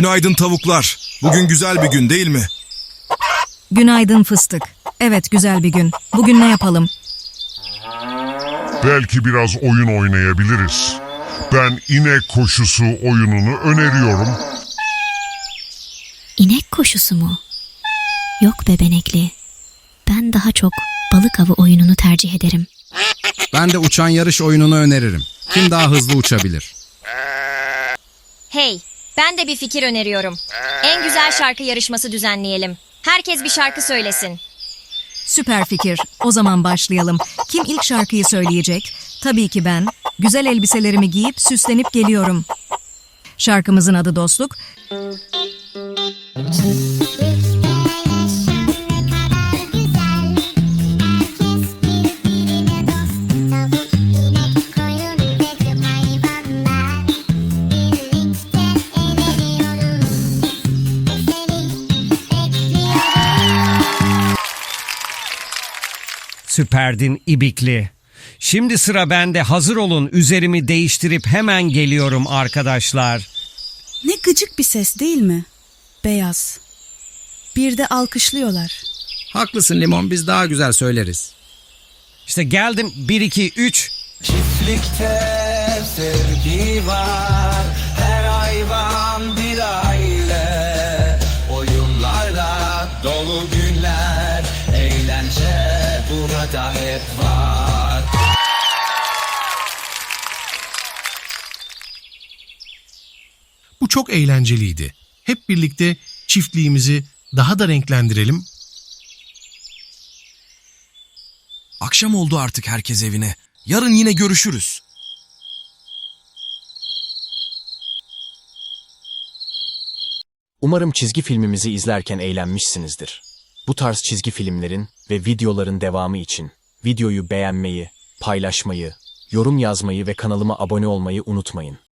Günaydın tavuklar. Bugün güzel bir gün değil mi? Günaydın fıstık. Evet güzel bir gün. Bugün ne yapalım? Belki biraz oyun oynayabiliriz. Ben inek koşusu oyununu öneriyorum. İnek koşusu mu? Yok be benekli. Ben daha çok balık avı oyununu tercih ederim. Ben de uçan yarış oyununu öneririm. Kim daha hızlı uçabilir? Hey, ben de bir fikir öneriyorum. En güzel şarkı yarışması düzenleyelim. Herkes bir şarkı söylesin. Süper fikir. O zaman başlayalım. Kim ilk şarkıyı söyleyecek? Tabii ki ben. Güzel elbiselerimi giyip süslenip geliyorum. Şarkımızın adı Dostluk. Süperdin İbikli. Şimdi sıra bende hazır olun üzerimi değiştirip hemen geliyorum arkadaşlar. Ne gıcık bir ses değil mi? Beyaz. Bir de alkışlıyorlar. Haklısın Limon biz daha güzel söyleriz. İşte geldim 1 2 3 Çiftlikte sevgi var Her hayvan bir aile Oyunlarda dolu Eğlence burada hep var Bu çok eğlenceliydi. Hep birlikte çiftliğimizi daha da renklendirelim. Akşam oldu artık herkes evine. Yarın yine görüşürüz. Umarım çizgi filmimizi izlerken eğlenmişsinizdir. Bu tarz çizgi filmlerin ve videoların devamı için videoyu beğenmeyi, paylaşmayı, yorum yazmayı ve kanalıma abone olmayı unutmayın.